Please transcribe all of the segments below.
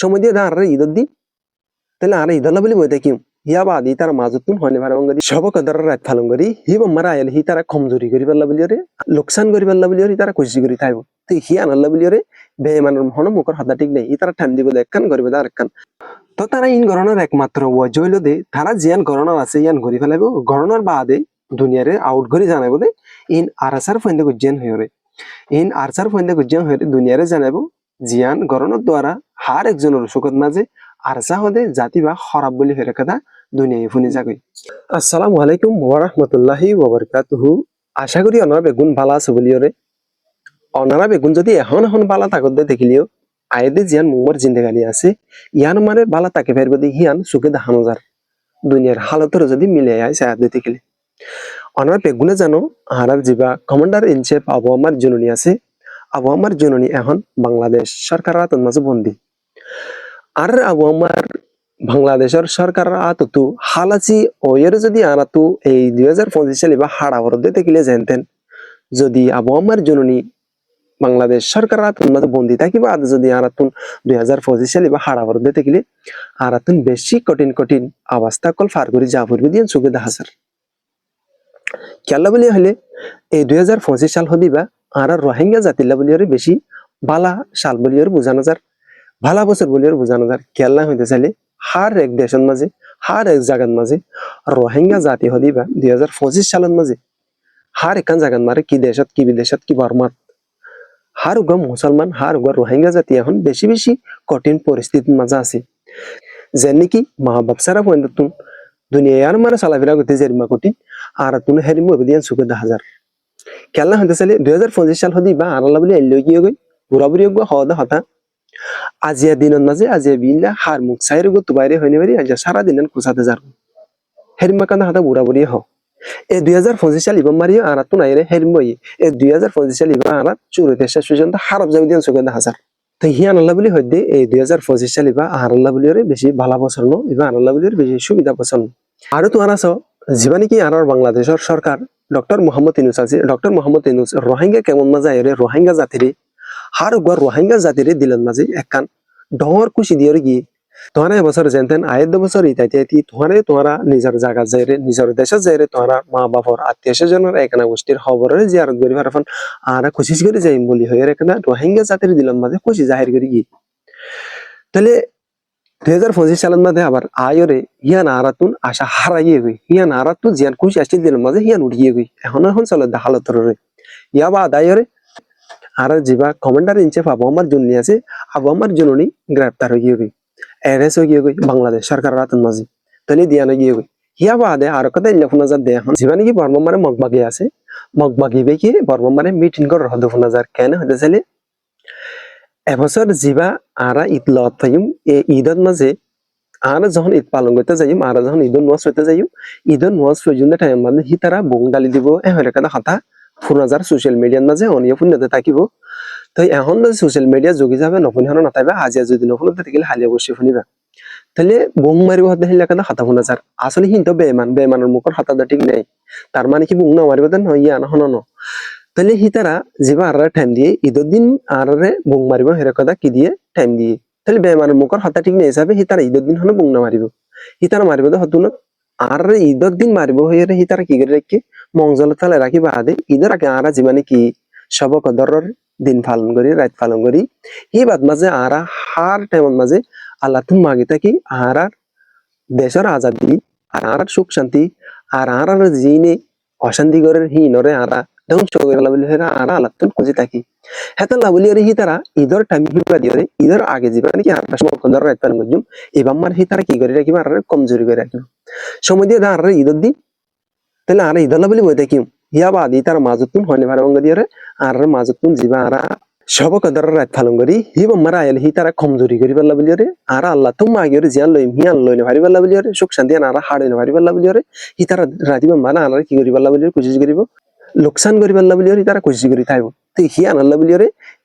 সময় দিয়ে আর ঈদত দি তাহলে আর ঈদলা বলি বই দেখিম। হিয়া বাদি তার মাজত তুন হয়নি ভার অঙ্গদি। সব রাত ফালন করি হি মারা আইল হি তারা কমজোরি করি রে লোকসান করি রে তারা করি থাকব তো হি আনাল্লা বলি রে বে হন মুখর ঠিক নেই। ই তারা ঠান দিব একখান করিবে তার একখান তো তারা ইন গণনার একমাত্র ওয়াজ হইল দে। তারা জিয়ান গণনার আছে, ইয়ান ঘুরি ফেলাইব গণনার বাদে দুনিয়ারে আউট ঘুরি জানাইব দে। ইন আরাসার ফন্দে গুজ্জান ইন আরসার ফন্দে গুজ্জান হয়ে দুনিয়ারে জানাইব। জিয়ান গণনার দ্বারা হার একজনের সুখত মাঝে আরসা হদে জাতি বা খরাব বলি ফেরে কথা দুনিয়ায় ফুনি যাগই আসসালামু আলাইকুম ওয়া রাহমাতুল্লাহি ওয়া বারাকাতুহু আশা করি অনারা বেগুন ভালো আছে বলিওরে অনারা বেগুন যদি এখন এখন বালা তাকত দেখিলিও আয়েদে জিয়ান মুমর জিন্দেগানি আছে। ইয়ান মানে বালা তাকে ফেরব দি হিয়ান সুখে দেখানো যার দুনিয়ার হালতর যদি মিলে আয় সায়াদ দেখিলে। অনারা বেগুনে জানো আহারার জিবা কমান্ডার ইন চিফ আবু আমার জননী আছে। আবু জননী এখন বাংলাদেশ সরকার রাতন মাঝে বন্দী। আর আবু বাংলাদেশের সরকার আততু হালাচি ওয়ের যদি আনাতু এই দুই হাজার পঁচিশ সালে বা হাড়া বরদে দেখিলে জানতেন। যদি আবু জননী বাংলাদেশ সরকার আতুন মাঝে বন্দি থাকিবা, আর যদি আরাতুন দুই হাজার পঁচিশ সালে বা হাড়া বরদে দেখিলে আরাতুন বেশি কঠিন কঠিন অবস্থা কল ফার করে যা পড়বে দিয়ে সুবিধা হাসার কেলা বলি হলে এই দুই হাজার পঁচিশ সাল হদিবা আর রোহিঙ্গা জাতিল্লা বলি বেশি, বালা সাল বলি বোঝানো যার ভালা বছর বলি বোঝানো যার কেলা হইতে চাইলে হার এক দেশের মাঝে, হার এক জায়গার মাঝে, রোহিঙ্গা জাতি হলি বা দুই হাজার পঁচিশ সালের মাঝে, হার একান জায়গার মারে, কি দেশত, কি বিদেশত, কি বর্মাত। হার উগা মুসলমান, হার উগা রোহিঙ্গা জাতি এখন বেশি বেশি কঠিন পরিস্থিতির মাঝে আছে। যে নাকি মা বাপসারা পয়েন্ট দুনিয়ার মারে চালাফেরা করতে জেরিমা কঠিন আর তুমি হেরিমু এবিদিয়ান সুখে হাজার কেলা হইতে চাইলে দুই হাজার পঁচিশ সাল হদি বা আনালা বলে এলিও গিয়ে গই বুড়া বুড়ি গো হদা হতা। আজিয়া দিনের মাঝে আজিয়া বিল্লা হার মুখ সাইর গো তুবাইরে হইনে পারি আজিয়া সারা দিন কুসাতে যার হেরিমা কান্দা হাতা বুড়া বুড়ি হ। এ দুই হাজার পঁচিশ সাল ইবাম মারিও আনা তো নাই রে হেরিমই এ দুই হাজার পঁচিশ সাল ইবা আনা চুরতে শেষ পর্যন্ত হারব যাবি দিন দা হাজার তো হিয়ান আল্লাহ বলি হইতে এই দুই হাজার পঁচিশ সাল ইবা আহার আল্লাহ বলি বেশি ভালা বছর ইবা আল্লাহ বলি বেশি সুবিধা বছর আৰু তোমার আছো যিবা নেকি আর বাংলাদেশের সরকার ডক্টর মোহাম্মদ ইনুস আছে। ডক্টর মোহাম্মদ ইনুস রোহিঙ্গা কেমন মাঝে এরে রোহিঙ্গা জাতিরে। হার গর রোহিঙ্গা জাতিরে দিলেন মাঝে একখান ডর খুশি দিয়ে গিয়ে তোমার এবছর যেনতেন আয়ের বছর ইতাইতে ইতি তোমারে তোমারা নিজের জায়গা যাইরে নিজের দেশে যাইরে তোমারা মা বাবার আত্মীয় স্বজনের এখানে গোষ্ঠীর খবরের জিয়ারত করি ফারফান আর খুশি করে যাইম বলি হয়ে এখানে। রোহিঙ্গা জাতির দিলেন মাঝে খুশি জাহির করে গিয়ে তাহলে দুই হাজার পঁচিশ সালের মধ্যে আবার আয়রে আরাতুন আশা হারাইয়ে গই। হিয়ান আরাতুন জিয়ান খুশি মাঝে উড়িয়ে গই। এখন এখন চলে হালত রে ইয়া বা আদায়রে আর জিবা কমান্ডার ইন চিফ আবু আমার জননী আছে। আবু আমার গ্রেপ্তার হয়ে গই। এরেস হয়ে গই বাংলাদেশ সরকার রাতন মাঝে। তাহলে দিয়ানো গিয়ে গই। হিয়া বা আদে কথা ইল্লা ফোনা যার দে এখন। জিবা নাকি বর্মমারে মগবাগি আছে। মগবাগি বেকি বর্মমারে মিটিং কর হদ ফোনা কেন হতে চাইলে এবছর জিবা আরা ঈদ লত এ ঈদত মাঝে আর যখন ঈদ পালন করতে যাইম আর যখন ঈদর নোয়াজ হইতে যাইম ঈদর নোয়াজ পর্যন্ত টাইম মানে হি তারা বং ডালি দিব এ হলে কথা হাজার সোশ্যাল মিডিয়ার মাঝে অনিয় ফোন থাকিব। তো এখন সোশ্যাল মিডিয়া যোগী যাবে নফোন হন নাথাইবা আজিয়া যদি নফোন থাকিলে হালিয়া বসে শুনিবা। তাহলে বং মারিব হতে হিলে কথা হাতা ফোন হাজার আসলে হিন্ত বেমান বেমানের মুখর হাতা ঠিক নেই। তার মানে কি বং না মারিব দেন ইয়া না হন তাহলে হিতারা যেবা আর টাইম দিয়ে ঈদের দিন আর বুং মারিব হেরে কথা কি দিয়ে? টাইম দিয়ে। তাহলে বেমানের মুখর হাতা ঠিক নেই হিসাবে হিতারা ঈদের দিন হলে বুং না মারিব হিতারা মারিব তো হতো না আর ঈদের দিন মারিব হয়ে হিতারা কি করে রেখে মংজল তালে রাখি বাদে ঈদের আগে আর জীবনে কি সব কদরের দিন পালন করি রাত পালন করি এই বাদ মাঝে আর হার টাইমের মাঝে আল্লাহ তুমি মাগি থাকি আর দেশের আজাদি আর আর সুখ শান্তি আর আর জিনে অশান্তি করে হিনরে আরা ধ্বংস করে গেল বলে আর আলাতুন খুঁজে থাকি। হেতান লাবলি আরে হি তারা, ঈদর টাইম হিবা দিয়ে ঈদর আগে যাবে নাকি আর এবার মার হি তারা কি করে রাখিব? আর কমজোরি করে রাখিব। সময় দিয়ে আর ঈদর দি তাহলে আর ঈদর লাবলি বই থাকিম হিয়া বাদ ই তার মাজতুন হনে ভার বঙ্গ দিয়ে আর মাজতুন জিবা আর সব কদর রাত পালন করি। হি বাম্মার আইল, হি তারা কমজোরি করি পারলা বলি আর আল্লাহ তুম আগে জিয়ান লইম, হিয়ান লইনে ভারি পারলা বলি সুখ শান্তি আর হাড়ে ভারি পারলা বলি হি তারা রাতি বাম্মারা কি করি পারলা বলি কোশিশ করিব। লোকসান করি পারলা বলি তারা কোশিশ করি থাকব তো হি আনাল্লা বলি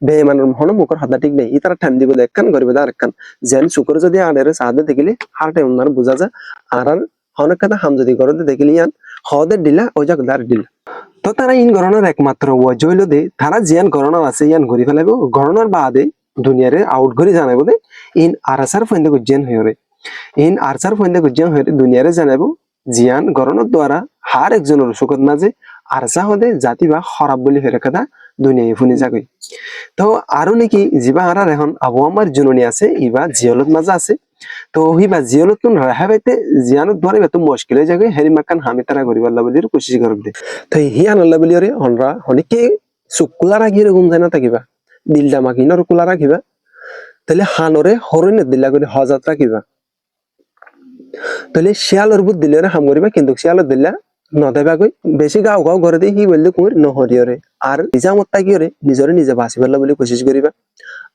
বে মানুষ হন মুখর হদা ঠিক নেই তারা ঠান দিব একখান করিবে আর একখান যেন শুকর যদি আড়ের সাহায্য দেখিলে হার টাইম বোঝা যায়। আর আর অনেক কথা হাম যদি করতে দেখিলে ইয়ান হদের দিলা ওই জাগ দার দিলা। তো তারা ইন গণনার একমাত্র ওয়াজ দে তারা জিয়ান গণনা আছে, ইয়ান ঘুরি ফেলাইব গণনার বাদে দুনিয়ারে আউট করে জানাইব দে, ইন আরাসার ফন্দে গুজেন হয়রে ইন আরসার ফন্দে গুজেন হয়রে দুনিয়ারে জানাইব জিয়ান গরণর দ্বারা হার একজনের সুখত মাঝে আরসা হদে জাতি বা খরাব বলি ফেরে কথা দুনিয়ায় ফুনি যাগই তো আরও নাকি যিবা আরার এখন আবু আমার জননী আছে, ইবা জিয়লত মাঝে আছে। তো হিবা জিয়লত তুন রাহা বাইতে জিয়ানত দ্বারা বেতু মুশকিল হয়ে যাবে হেরি মাকান হামি তারা গরিব আল্লাহ বলির কোশিশ করব তো হি আনাল্লাহ বলি রে হনরা হনিকে সুকুলা রাখি রকম জানা থাকিবা। দিলটা মাকিনর কুলা রাখিবা তাহলে হানরে হরণের দিল্লা করে হজাত রাখিবা তাহলে শিয়ালর বুধ দিলে হাম করিবা কিন্তু শিয়ালর দিল্লা নদেবা গই বেশি গাও গাও দিয়ে সি বললে কুমির নহরিয়রে আর নিজামত তাকিয়রে নিজরে নিজে বাঁচি পেলা বলে কোশিশ করিবা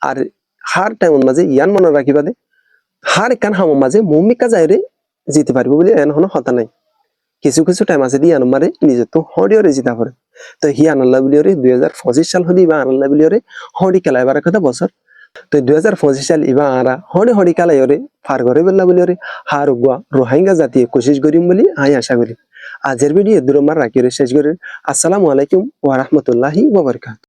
আর হার টাইমত মাঝে ইয়ান মনে রাখিবা দে। হার একান হামর মাঝে মৌমিকা যায়রে জিতে পারব বলে এন হনো হতা নাই। কিছু কিছু টাইম আছে দিয়ে আনমারে নিজে তো হরিয়রে জিতা পারে তো হি আনাল্লাহ বলিয়রে দুই হাজার পঁচিশ সাল হদি বা আনাল্লাহ বলিয়রে হরি খেলা এবার কথা বছর তো দুই হাজার পঁচিশ সাল ইবা আরা হরি হরি খেলাইরে ফার ঘরে বেলা বলিয়রে হার উগুয়া রোহিঙ্গা জাতিয়ে কোশিশ করিম বলি আমি আশা করি আজের ভিডিও দূরমার রাখি শেষ করে। আসসালামু আলাইকুম ওয়া বারাকাতুহু।